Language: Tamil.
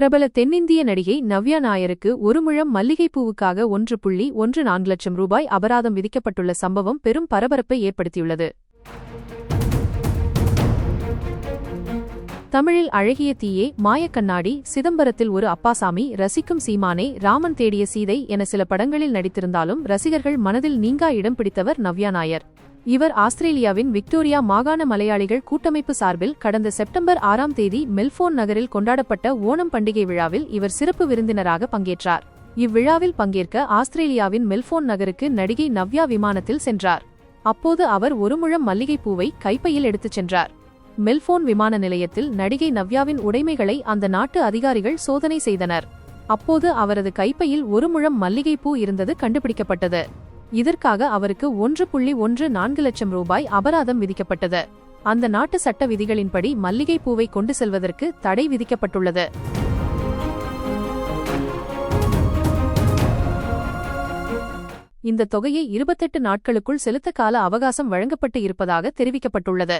பிரபல தென்னிந்திய நடிகை நவ்யா நாயருக்கு ஒரு முழம் மல்லிகைப்பூவுக்காக ஒன்று புள்ளி ஒன்று நான்கு லட்சம் ரூபாய் அபராதம் விதிக்கப்பட்டுள்ள சம்பவம் பெரும் பரபரப்பை ஏற்படுத்தியுள்ளது. தமிழில் அழகிய தீயே மாயக்கண்ணாடி சிதம்பரத்தில் ஒரு அப்பாசாமி ரசிக்கும் சீமானே ராமன் தேடிய சீதை என சில படங்களில் நடித்திருந்தாலும் ரசிகர்கள் மனதில் நீங்கா இடம் பிடித்தவர் நவ்யா நாயர். இவர் ஆஸ்திரேலியாவின் விக்டோரியா மாகாண மலையாளிகள் கூட்டமைப்பு சார்பில் கடந்த செப்டம்பர் ஆறாம் தேதி மெல்போன் நகரில் கொண்டாடப்பட்ட ஓணம் பண்டிகை விழாவில் இவர் சிறப்பு விருந்தினராக பங்கேற்றார். இவ்விழாவில் பங்கேற்க ஆஸ்திரேலியாவின் மெல்போன் நகருக்கு நடிகை நவ்யா விமானத்தில் சென்றார். அப்போது அவர் ஒரு முழம் மல்லிகைப்பூவை கைப்பையில் எடுத்துச் சென்றார். மெல்போன் விமான நிலையத்தில் நடிகை நவ்யாவின் உடைமைகளை அந்த நாட்டு அதிகாரிகள் சோதனை செய்தனர். அப்போது அவரது கைப்பையில் ஒரு முழம் மல்லிகைப்பூ இருந்தது கண்டுபிடிக்கப்பட்டது. இதற்காக அவருக்கு ஒன்று புள்ளி ஒன்று நான்கு லட்சம் ரூபாய் அபராதம் விதிக்கப்பட்டது. அந்த நாட்டு சட்ட விதிகளின்படி மல்லிகை பூவை கொண்டு செல்வதற்கு தடை விதிக்கப்பட்டுள்ளது. இந்த தொகையை இருபத்தெட்டு நாட்களுக்குள் செலுத்த கால அவகாசம் வழங்கப்பட்டு இருப்பதாக தெரிவிக்கப்பட்டுள்ளது.